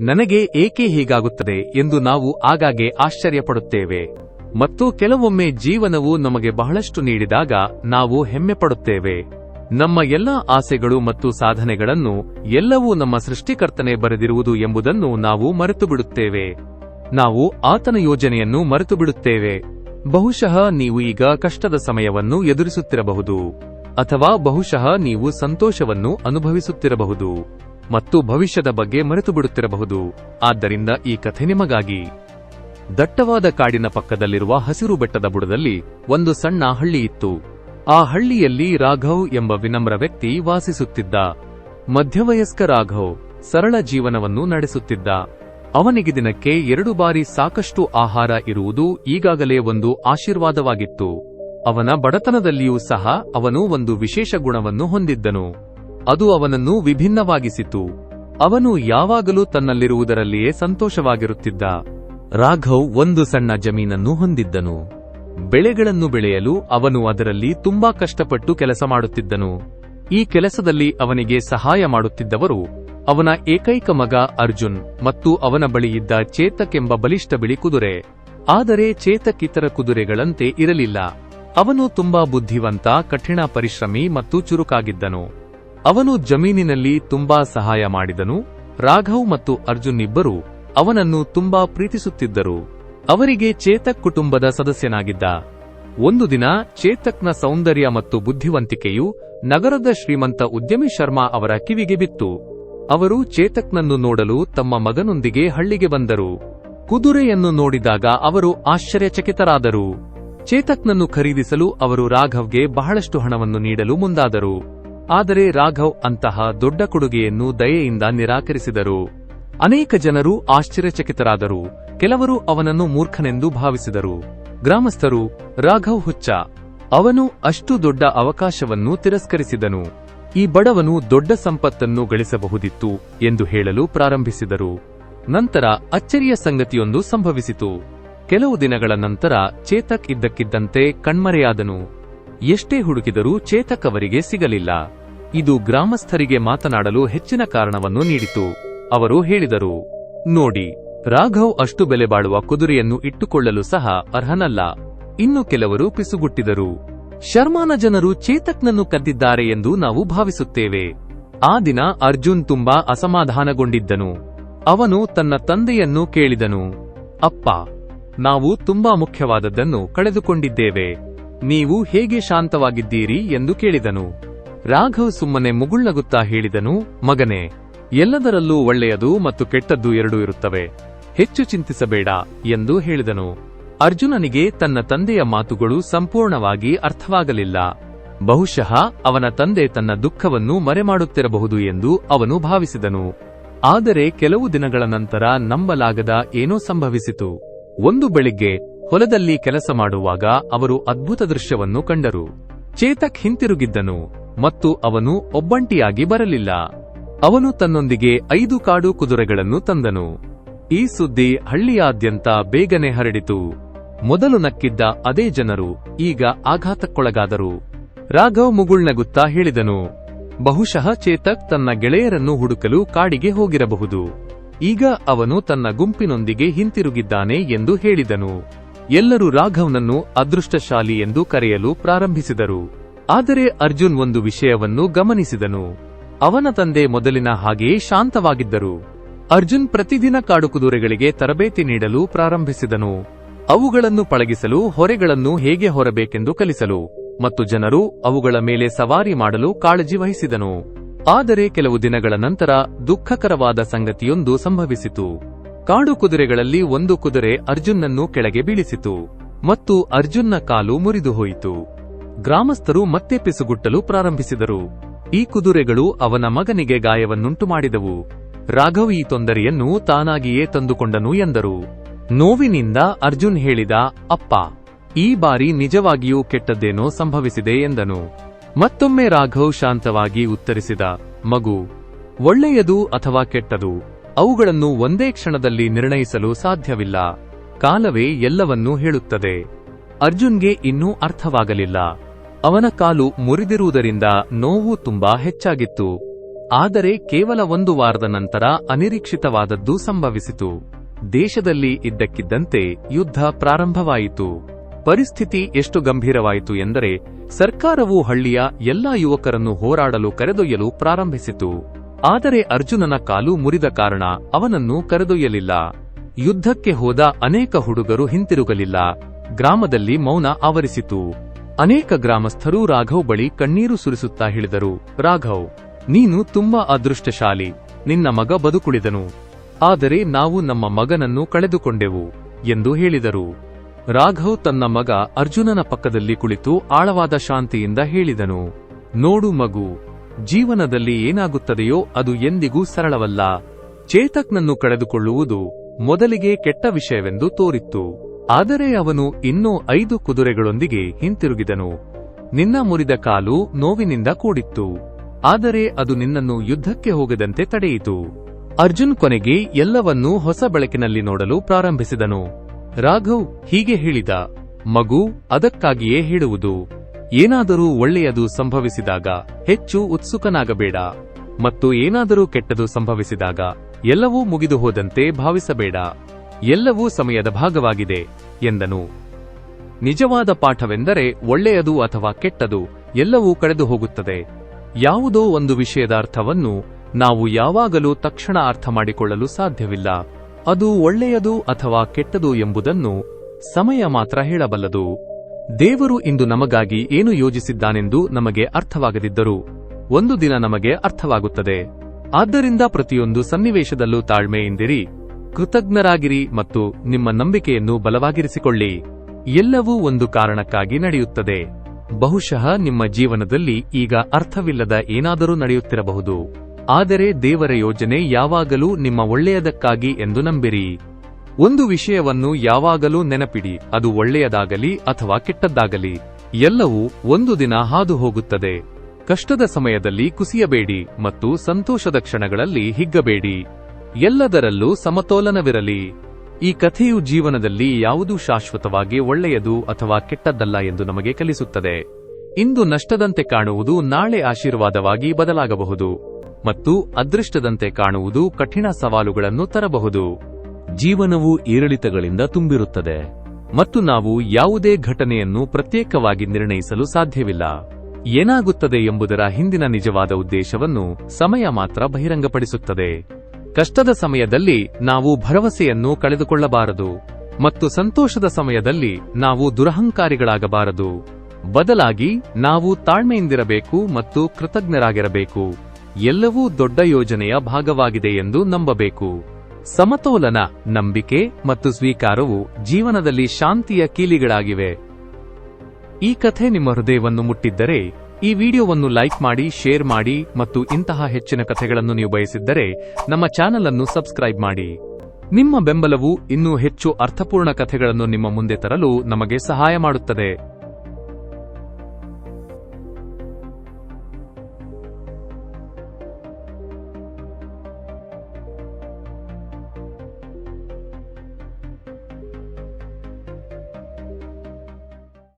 ನನಗೆ ಏಕೆ ಹೀಗಾಗುತ್ತದೆ ಎಂದು ನಾವು ಆಗಾಗ್ಗೆ ಆಶ್ಚರ್ಯಪಡುತ್ತೇವೆ. ಮತ್ತು ಕೆಲವೊಮ್ಮೆ ಜೀವನವು ನಮಗೆ ಬಹಳಷ್ಟು ನೀಡಿದಾಗ ನಾವು ಹೆಮ್ಮೆ ಪಡುತ್ತೇವೆ ನಮ್ಮ ಎಲ್ಲಾ ಆಸೆಗಳು ಮತ್ತು ಸಾಧನೆಗಳನ್ನು ಎಲ್ಲವೂ ನಮ್ಮ ಸೃಷ್ಟಿಕರ್ತನೆ ಬರೆದಿರುವುದು ಎಂಬುದನ್ನು ನಾವು ಮರೆತು ಬಿಡುತ್ತೇವೆ ನಾವು ಆತನ ಯೋಜನೆಯನ್ನು ಮರೆತು ಬಿಡುತ್ತೇವೆ ಬಹುಶಃ ನೀವು ಈಗ ಕಷ್ಟದ ಸಮಯವನ್ನು ಎದುರಿಸುತ್ತಿರಬಹುದು. ಅಥವಾ ಬಹುಶಃ ನೀವು ಸಂತೋಷವನ್ನು ಅನುಭವಿಸುತ್ತಿರಬಹುದು. ಮತ್ತು ಭವಿಷ್ಯದ ಬಗ್ಗೆ ಮರೆತು ಬಿಡುತ್ತಿರಬಹುದು ಆದ್ದರಿಂದ ಈ ಕಥೆ ನಿಮಗಾಗಿ. ದಟ್ಟವಾದ ಕಾಡಿನ ಪಕ್ಕದಲ್ಲಿರುವ ಹಸಿರು ಬೆಟ್ಟದ ಬುಡದಲ್ಲಿ ಒಂದು ಸಣ್ಣ ಹಳ್ಳಿ ಇತ್ತು. ಆ ಹಳ್ಳಿಯಲ್ಲಿ ರಾಘವ್ ಎಂಬ ವಿನಮ್ರ ವ್ಯಕ್ತಿ ವಾಸಿಸುತ್ತಿದ್ದ. ಮಧ್ಯವಯಸ್ಕ ರಾಘವ್ ಸರಳ ಜೀವನವನ್ನು ನಡೆಸುತ್ತಿದ್ದ. ಅವನಿಗೆ ದಿನಕ್ಕೆ ಎರಡು ಬಾರಿ ಸಾಕಷ್ಟು ಆಹಾರ ಇರುವುದು ಈಗಾಗಲೇ ಒಂದು ಆಶೀರ್ವಾದವಾಗಿತ್ತು. ಅವನ ಬಡತನದಲ್ಲಿಯೂ ಸಹ ಅವನು ಒಂದು ವಿಶೇಷ ಗುಣವನ್ನು ಹೊಂದಿದ್ದನು. ಅದು ಅವನನ್ನು ವಿಭಿನ್ನವಾಗಿಸಿತು. ಅವನು ಯಾವಾಗಲೂ ತನ್ನಲ್ಲಿರುವುದರಲ್ಲಿಯೇ ಸಂತೋಷವಾಗಿರುತ್ತಿದ್ದ. ರಾಘವ್ ಒಂದು ಸಣ್ಣ ಜಮೀನನ್ನು ಹೊಂದಿದ್ದನು. ಬೆಳೆಗಳನ್ನು ಬೆಳೆಯಲು ಅವನು ಅದರಲ್ಲಿ ತುಂಬಾ ಕಷ್ಟಪಟ್ಟು ಕೆಲಸ ಮಾಡುತ್ತಿದ್ದನು. ಈ ಕೆಲಸದಲ್ಲಿ ಅವನಿಗೆ ಸಹಾಯ ಮಾಡುತ್ತಿದ್ದವರು ಅವನ ಏಕೈಕ ಮಗ ಅರ್ಜುನ್ ಮತ್ತು ಅವನ ಬಳಿಯಿದ್ದ ಎಂಬ ಬಲಿಷ್ಠ ಬಿಳಿ ಕುದುರೆ. ಆದರೆ ಚೇತಕ್ ಇತರ ಕುದುರೆಗಳಂತೆ ಇರಲಿಲ್ಲ. ಅವನು ತುಂಬಾ ಬುದ್ಧಿವಂತ, ಕಠಿಣ ಪರಿಶ್ರಮಿ ಮತ್ತು ಚುರುಕಾಗಿದ್ದನು. ಅವನು ಜಮೀನಿನಲ್ಲಿ ತುಂಬಾ ಸಹಾಯ ಮಾಡಿದನು. ರಾಘವ್ ಮತ್ತು ಅರ್ಜುನ್ ಇಬ್ಬರು ಅವನನ್ನು ತುಂಬಾ ಪ್ರೀತಿಸುತ್ತಿದ್ದರು. ಅವರಿಗೆ ಚೇತಕ್ ಕುಟುಂಬದ ಸದಸ್ಯನಾಗಿದ್ದ. ಒಂದು ದಿನ ಚೇತಕ್ನ ಸೌಂದರ್ಯ ಮತ್ತು ಬುದ್ಧಿವಂತಿಕೆಯು ನಗರದ ಶ್ರೀಮಂತ ಉದ್ಯಮಿ ಶರ್ಮಾ ಅವರ ಕಿವಿಗೆ ಬಿತ್ತು. ಅವರು ಚೇತಕ್ನನ್ನು ನೋಡಲು ತಮ್ಮ ಮಗನೊಂದಿಗೆ ಹಳ್ಳಿಗೆ ಬಂದರು. ಕುದುರೆಯನ್ನು ನೋಡಿದಾಗ ಅವರು ಆಶ್ಚರ್ಯಚಕಿತರಾದರು. ಚೇತಕ್ನನ್ನು ಖರೀದಿಸಲು ಅವರು ರಾಘವ್ಗೆ ಬಹಳಷ್ಟು ಹಣವನ್ನು ನೀಡಲು ಮುಂದಾದರು. ಆದರೆ ರಾಘವ್ ಅಂತಹ ದೊಡ್ಡ ಕೊಡುಗೆಯನ್ನು ದಯೆಯಿಂದ ನಿರಾಕರಿಸಿದರು. ಅನೇಕ ಜನರು ಆಶ್ಚರ್ಯಚಕಿತರಾದರು. ಕೆಲವರು ಅವನನ್ನು ಮೂರ್ಖನೆಂದು ಭಾವಿಸಿದರು. ಗ್ರಾಮಸ್ಥರು, ರಾಘವ್ ಹುಚ್ಚ. ಅವನು ಅಷ್ಟು ದೊಡ್ಡ ಅವಕಾಶವನ್ನು ತಿರಸ್ಕರಿಸಿದನು. ಈ ಬಡವನು ದೊಡ್ಡ ಸಂಪತ್ತನ್ನು ಗಳಿಸಬಹುದಿತ್ತು ಎಂದು ಹೇಳಲು ಪ್ರಾರಂಭಿಸಿದರು. ನಂತರ ಅಚ್ಚರಿಯ ಸಂಗತಿಯೊಂದು ಸಂಭವಿಸಿತು. ಕೆಲವು ದಿನಗಳ ನಂತರ ಚೇತಕ್ ಇದ್ದಕ್ಕಿದ್ದಂತೆ ಕಣ್ಮರೆಯಾದನು. ಎಷ್ಟೇ ಹುಡುಕಿದರೂ ಚೇತಕ್ ಅವರಿಗೆ ಸಿಗಲಿಲ್ಲ. ಇದು ಗ್ರಾಮಸ್ಥರಿಗೆ ಮಾತನಾಡಲು ಹೆಚ್ಚಿನ ಕಾರಣವನ್ನು ನೀಡಿತು. ಅವರು ಹೇಳಿದರು, ನೋಡಿ, ರಾಘವ್ ಅಷ್ಟು ಬೆಲೆ ಬಾಳುವ ಕುದುರೆಯನ್ನು ಇಟ್ಟುಕೊಳ್ಳಲು ಸಹ ಅರ್ಹನಲ್ಲ. ಇನ್ನು ಕೆಲವರು ಪಿಸುಗುಟ್ಟಿದರು. ಶರ್ಮಾನ ಜನರು ಚೇತಕ್ನನ್ನು ಕದ್ದಿದ್ದಾರೆ ಎಂದು ನಾವು ಭಾವಿಸುತ್ತೇವೆ. ಆ ದಿನ ಅರ್ಜುನ್ ತುಂಬಾ ಅಸಮಾಧಾನಗೊಂಡಿದ್ದನು. ಅವನು ತನ್ನ ತಂದೆಯನ್ನು ಕೇಳಿದನು, ಅಪ್ಪ, ನಾವು ತುಂಬಾ ಮುಖ್ಯವಾದದ್ದನ್ನು ಕಳೆದುಕೊಂಡಿದ್ದೇವೆ. ನೀವು ಹೇಗೆ ಶಾಂತವಾಗಿದ್ದೀರಿ? ಎಂದು ಕೇಳಿದನು. ರಾಘವ್ ಸುಮ್ಮನೆ ಮುಗುಳ್ನಗುತ್ತಾ ಹೇಳಿದನು, ಮಗನೇ, ಎಲ್ಲದರಲ್ಲೂ ಒಳ್ಳೆಯದು ಮತ್ತು ಕೆಟ್ಟದ್ದು ಎರಡೂ ಇರುತ್ತವೆ. ಹೆಚ್ಚು ಚಿಂತಿಸಬೇಡ, ಎಂದು ಹೇಳಿದನು. ಅರ್ಜುನನಿಗೆ ತನ್ನ ತಂದೆಯ ಮಾತುಗಳು ಸಂಪೂರ್ಣವಾಗಿ ಅರ್ಥವಾಗಲಿಲ್ಲ. ಬಹುಶಃ ಅವನ ತಂದೆ ತನ್ನ ದುಃಖವನ್ನು ಮರೆಮಾಡುತ್ತಿರಬಹುದು ಎಂದು ಅವನು ಭಾವಿಸಿದನು. ಆದರೆ ಕೆಲವು ದಿನಗಳ ನಂತರ ನಂಬಲಾಗದ ಏನೋ ಸಂಭವಿಸಿತು. ಒಂದು ಬೆಳಿಗ್ಗೆ ಹೊಲದಲ್ಲಿ ಕೆಲಸ ಮಾಡುವಾಗ ಅವರು ಅದ್ಭುತ ದೃಶ್ಯವನ್ನು ಕಂಡರು. ಚೇತಕ್ ಹಿಂತಿರುಗಿದ್ದನು. ಮತ್ತು ಅವನು ಒಬ್ಬಂಟಿಯಾಗಿ ಬರಲಿಲ್ಲ. ಅವನು ತನ್ನೊಂದಿಗೆ ಐದು ಕಾಡು ಕುದುರೆಗಳನ್ನು ತಂದನು. ಈ ಸುದ್ದಿ ಹಳ್ಳಿಯಾದ್ಯಂತ ಬೇಗನೆ ಹರಡಿತು. ಮೊದಲು ನಕ್ಕಿದ್ದ ಅದೇ ಜನರು ಈಗ ಆಘಾತಕ್ಕೊಳಗಾದರು. ರಾಘವ್ ಮುಗುಳ್ನಗುತ್ತಾ ಹೇಳಿದನು, ಬಹುಶಃ ಚೇತಕ್ ತನ್ನ ಗೆಳೆಯರನ್ನು ಹುಡುಕಲು ಕಾಡಿಗೆ ಹೋಗಿರಬಹುದು. ಈಗ ಅವನು ತನ್ನ ಗುಂಪಿನೊಂದಿಗೆ ಹಿಂತಿರುಗಿದ್ದಾನೆ ಎಂದು ಹೇಳಿದನು. ಎಲ್ಲರೂ ರಾಘವ್ನನ್ನು ಅದೃಷ್ಟಶಾಲಿ ಎಂದು ಕರೆಯಲು ಪ್ರಾರಂಭಿಸಿದರು. ಆದರೆ ಅರ್ಜುನ್ ಒಂದು ವಿಷಯವನ್ನು ಗಮನಿಸಿದನು. ಅವನ ತಂದೆ ಮೊದಲಿನ ಹಾಗೆಯೇ ಶಾಂತವಾಗಿದ್ದರು. ಅರ್ಜುನ್ ಪ್ರತಿದಿನ ಕಾಡುಕುದುರೆಗಳಿಗೆ ತರಬೇತಿ ನೀಡಲು ಪ್ರಾರಂಭಿಸಿದನು. ಅವುಗಳನ್ನು ಪಳಗಿಸಲು, ಹೊರೆಗಳನ್ನು ಹೇಗೆ ಹೊರಬೇಕೆಂದು ಕಲಿಸಲು ಮತ್ತು ಜನರು ಅವುಗಳ ಮೇಲೆ ಸವಾರಿ ಮಾಡಲು ಕಾಳಜಿ ವಹಿಸಿದನು. ಆದರೆ ಕೆಲವು ದಿನಗಳ ನಂತರ ದುಃಖಕರವಾದ ಸಂಗತಿಯೊಂದು ಸಂಭವಿಸಿತು. ಕಾಡು ಕುದುರೆಗಳಲ್ಲಿ ಒಂದು ಕುದುರೆ ಅರ್ಜುನ್ನನ್ನು ಕೆಳಗೆ ಬೀಳಿಸಿತು ಮತ್ತು ಅರ್ಜುನ್ನ ಕಾಲು ಮುರಿದು ಹೋಯಿತು ಗ್ರಾಮಸ್ಥರು ಮತ್ತೆ ಪಿಸುಗುಟ್ಟಲು ಪ್ರಾರಂಭಿಸಿದರು. ಈ ಕುದುರೆಗಳು ಅವನ ಮಗನಿಗೆ ಗಾಯವನ್ನುಂಟು ಮಾಡಿದವು ರಾಘವ್ ಈ ತೊಂದರೆಯನ್ನು ತಾನಾಗಿಯೇ ತಂದುಕೊಂಡನು ಎಂದರು. ನೋವಿನಿಂದ ಅರ್ಜುನ್ ಹೇಳಿದ, ಅಪ್ಪ, ಈ ಬಾರಿ ನಿಜವಾಗಿಯೂ ಕೆಟ್ಟದ್ದೇನೋ ಸಂಭವಿಸಿದೆ ಎಂದನು. ಮತ್ತೊಮ್ಮೆ ರಾಘವ್ ಶಾಂತವಾಗಿ ಉತ್ತರಿಸಿದ, ಮಗು, ಒಳ್ಳೆಯದು ಅಥವಾ ಕೆಟ್ಟದು, ಅವುಗಳನ್ನು ಒಂದೇ ಕ್ಷಣದಲ್ಲಿ ನಿರ್ಣಯಿಸಲು ಸಾಧ್ಯವಿಲ್ಲ. ಕಾಲವೇ ಎಲ್ಲವನ್ನೂ ಹೇಳುತ್ತದೆ. ಅರ್ಜುನ್ಗೆ ಇನ್ನೂ ಅರ್ಥವಾಗಲಿಲ್ಲ. ಅವನ ಕಾಲು ಮುರಿದಿರುವುದರಿಂದ ನೋವು ತುಂಬಾ ಹೆಚ್ಚಾಗಿತ್ತು. ಆದರೆ ಕೇವಲ ಒಂದು ವಾರದ ನಂತರ ಅನಿರೀಕ್ಷಿತವಾದದ್ದು ಸಂಭವಿಸಿತು. ದೇಶದಲ್ಲಿ ಇದ್ದಕ್ಕಿದ್ದಂತೆ ಯುದ್ಧ ಪ್ರಾರಂಭವಾಯಿತು. ಪರಿಸ್ಥಿತಿ ಎಷ್ಟು ಗಂಭೀರವಾಯಿತು ಎಂದರೆ, ಸರ್ಕಾರವು ಹಳ್ಳಿಯ ಎಲ್ಲಾ ಯುವಕರನ್ನು ಹೋರಾಡಲು ಕರೆದೊಯ್ಯಲು ಪ್ರಾರಂಭಿಸಿತು. ಆದರೆ ಅರ್ಜುನನ ಕಾಲು ಮುರಿದ ಕಾರಣ ಅವನನ್ನು ಕರೆದೊಯ್ಯಲಿಲ್ಲ. ಯುದ್ಧಕ್ಕೆ ಹೋದ ಅನೇಕ ಹುಡುಗರು ಹಿಂತಿರುಗಲಿಲ್ಲ. ಗ್ರಾಮದಲ್ಲಿ ಮೌನ ಆವರಿಸಿತು. ಅನೇಕ ಗ್ರಾಮಸ್ಥರು ರಾಘವ್ ಬಳಿ ಕಣ್ಣೀರು ಸುರಿಸುತ್ತಾ ಹೇಳಿದರು, ರಾಘವ್, ನೀನು ತುಂಬಾ ಅದೃಷ್ಟಶಾಲಿ. ನಿನ್ನ ಮಗ ಬದುಕುಳಿದನು. ಆದರೆ ನಾವು ನಮ್ಮ ಮಗನನ್ನು ಕಳೆದುಕೊಂಡೆವು, ಎಂದು ಹೇಳಿದರು. ರಾಘವ್ ತನ್ನ ಮಗ ಅರ್ಜುನನ ಪಕ್ಕದಲ್ಲಿ ಕುಳಿತು ಆಳವಾದ ಶಾಂತಿಯಿಂದ ಹೇಳಿದನು, ನೋಡು ಮಗು, ಜೀವನದಲ್ಲಿ ಏನಾಗುತ್ತದೆಯೋ ಅದು ಎಂದಿಗೂ ಸರಳವಲ್ಲ. ಚೇತಕ್ನನ್ನು ಕಳೆದುಕೊಳ್ಳುವುದು ಮೊದಲಿಗೆ ಕೆಟ್ಟ ವಿಷಯವೆಂದು ತೋರಿತ್ತು. ಆದರೆ ಅವನು ಇನ್ನೂ ಐದು ಕುದುರೆಗಳೊಂದಿಗೆ ಹಿಂತಿರುಗಿದನು. ನಿನ್ನ ಮುರಿದ ಕಾಲು ನೋವಿನಿಂದ ಕೂಡಿತ್ತು. ಆದರೆ ಅದು ನಿನ್ನನ್ನು ಯುದ್ಧಕ್ಕೆ ಹೋಗದಂತೆ ತಡೆಯಿತು. ಅರ್ಜುನ್ ಕೊನೆಗೆ ಎಲ್ಲವನ್ನೂ ಹೊಸ ಬೆಳಕಿನಲ್ಲಿ ನೋಡಲು ಪ್ರಾರಂಭಿಸಿದನು. ರಾಘವ್ ಹೀಗೆ ಹೇಳಿದ, ಮಗು, ಅದಕ್ಕಾಗಿಯೇ ಹೇಳುವುದು. ಏನಾದರೂ ಒಳ್ಳೆಯದು ಸಂಭವಿಸಿದಾಗ ಹೆಚ್ಚು ಉತ್ಸುಕನಾಗಬೇಡ. ಮತ್ತು ಏನಾದರೂ ಕೆಟ್ಟದು ಸಂಭವಿಸಿದಾಗ ಎಲ್ಲವೂ ಮುಗಿದು ಹೋದಂತೆ ಭಾವಿಸಬೇಡ. ಎಲ್ಲವೂ ಸಮಯದ ಭಾಗವಾಗಿದೆ ಎಂದನು. ನಿಜವಾದ ಪಾಠವೆಂದರೆ ಒಳ್ಳೆಯದು ಅಥವಾ ಕೆಟ್ಟದು ಎಲ್ಲವೂ ಕಳೆದು ಹೋಗುತ್ತದೆ. ಯಾವುದೋ ಒಂದು ವಿಷಯದ ಅರ್ಥವನ್ನು ನಾವು ಯಾವಾಗಲೂ ತಕ್ಷಣ ಅರ್ಥ ಮಾಡಿಕೊಳ್ಳಲು ಸಾಧ್ಯವಿಲ್ಲ. ಅದು ಒಳ್ಳೆಯದು ಅಥವಾ ಕೆಟ್ಟದು ಎಂಬುದನ್ನು ಸಮಯ ಮಾತ್ರ ಹೇಳಬಲ್ಲದು. ದೇವರು ಇಂದು ನಮಗಾಗಿ ಏನು ಯೋಜಿಸಿದ್ದಾನೆಂದು ನಮಗೆ ಅರ್ಥವಾಗದಿದ್ದರೂ ಒಂದು ದಿನ ನಮಗೆ ಅರ್ಥವಾಗುತ್ತದೆ. ಆದ್ದರಿಂದ ಪ್ರತಿಯೊಂದು ಸನ್ನಿವೇಶದಲ್ಲೂ ತಾಳ್ಮೆಯಿಂದಿರಿ. ಕೃತಜ್ಞರಾಗಿರಿ ಮತ್ತು ನಿಮ್ಮ ನಂಬಿಕೆಯನ್ನು ಬಲವಾಗಿರಿಸಿಕೊಳ್ಳಿ. ಎಲ್ಲವೂ ಒಂದು ಕಾರಣಕ್ಕಾಗಿ ನಡೆಯುತ್ತದೆ. ಬಹುಶಃ ನಿಮ್ಮ ಜೀವನದಲ್ಲಿ ಈಗ ಅರ್ಥವಿಲ್ಲದ ಏನಾದರೂ ನಡೆಯುತ್ತಿರಬಹುದು. ಆದರೆ ದೇವರ ಯೋಜನೆ ಯಾವಾಗಲೂ ನಿಮ್ಮ ಒಳ್ಳೆಯದಕ್ಕಾಗಿ ಎಂದು ನಂಬಿರಿ. ಒಂದು ವಿಷಯವನ್ನು ಯಾವಾಗಲೂ ನೆನಪಿಡಿ, ಅದು ಒಳ್ಳೆಯದಾಗಲಿ ಅಥವಾ ಕೆಟ್ಟದ್ದಾಗಲಿ, ಎಲ್ಲವೂ ಒಂದು ದಿನ ಹಾದು ಹೋಗುತ್ತದೆ ಕಷ್ಟದ ಸಮಯದಲ್ಲಿ ಕುಸಿಯಬೇಡಿ ಮತ್ತು ಸಂತೋಷದ ಕ್ಷಣಗಳಲ್ಲಿ ಹಿಗ್ಗಬೇಡಿ. ಎಲ್ಲದರಲ್ಲೂ ಸಮತೋಲನವಿರಲಿ. ಈ ಕಥೆಯು ಜೀವನದಲ್ಲಿ ಯಾವುದೂ ಶಾಶ್ವತವಾಗಿ ಒಳ್ಳೆಯದು ಅಥವಾ ಕೆಟ್ಟದ್ದಲ್ಲ ಎಂದು ನಮಗೆ ಕಲಿಸುತ್ತದೆ. ಇಂದು ನಷ್ಟದಂತೆ ಕಾಣುವುದು ನಾಳೆ ಆಶೀರ್ವಾದವಾಗಿ ಬದಲಾಗಬಹುದು. ಮತ್ತು ಅದೃಷ್ಟದಂತೆ ಕಾಣುವುದು ಕಠಿಣ ಸವಾಲುಗಳನ್ನು ತರಬಹುದು. ಜೀವನವು ಏರಿಳಿತಗಳಿಂದ ತುಂಬಿರುತ್ತದೆ. ಮತ್ತು ನಾವು ಯಾವುದೇ ಘಟನೆಯನ್ನು ಪ್ರತ್ಯೇಕವಾಗಿ ನಿರ್ಣಯಿಸಲು ಸಾಧ್ಯವಿಲ್ಲ. ಏನಾಗುತ್ತದೆ ಎಂಬುದರ ಹಿಂದಿನ ನಿಜವಾದ ಉದ್ದೇಶವನ್ನು ಸಮಯ ಮಾತ್ರ ಬಹಿರಂಗಪಡಿಸುತ್ತದೆ. ಕಷ್ಟದ ಸಮಯದಲ್ಲಿ ನಾವು ಭರವಸೆಯನ್ನು ಕಳೆದುಕೊಳ್ಳಬಾರದು ಮತ್ತು ಸಂತೋಷದ ಸಮಯದಲ್ಲಿ ನಾವು ದುರಹಂಕಾರಿಗಳಾಗಬಾರದು. ಬದಲಾಗಿ ನಾವು ತಾಳ್ಮೆಯಿಂದಿರಬೇಕು ಮತ್ತು ಕೃತಜ್ಞರಾಗಿರಬೇಕು. ಎಲ್ಲವೂ ದೊಡ್ಡ ಯೋಜನೆಯ ಭಾಗವಾಗಿದೆ ಎಂದು ನಂಬಬೇಕು. ಸಮತೋಲನ, ನಂಬಿಕೆ ಮತ್ತು ಸ್ವೀಕಾರವು ಜೀವನದಲ್ಲಿ ಶಾಂತಿಯ ಕೀಲಿಗಳಾಗಿವೆ. ಈ ಕಥೆ ನಿಮ್ಮ ಹೃದಯವನ್ನು ಮುಟ್ಟಿದ್ದರೆ ಈ ವಿಡಿಯೋವನ್ನು ಲೈಕ್ ಮಾಡಿ, ಶೇರ್ ಮಾಡಿ ಮತ್ತು ಇಂತಹ ಹೆಚ್ಚಿನ ಕಥೆಗಳನ್ನು ನೀವು ಬಯಸಿದ್ದರೆ ನಮ್ಮ ಚಾನೆಲ್ ಅನ್ನು ಸಬ್ಸ್ಕ್ರೈಬ್ ಮಾಡಿ. ನಿಮ್ಮ ಬೆಂಬಲವು ಇನ್ನೂ ಹೆಚ್ಚು ಅರ್ಥಪೂರ್ಣ ಕಥೆಗಳನ್ನು ನಿಮ್ಮ ಮುಂದೆ ತರಲು ನಮಗೆ ಸಹಾಯ ಮಾಡುತ್ತದೆ.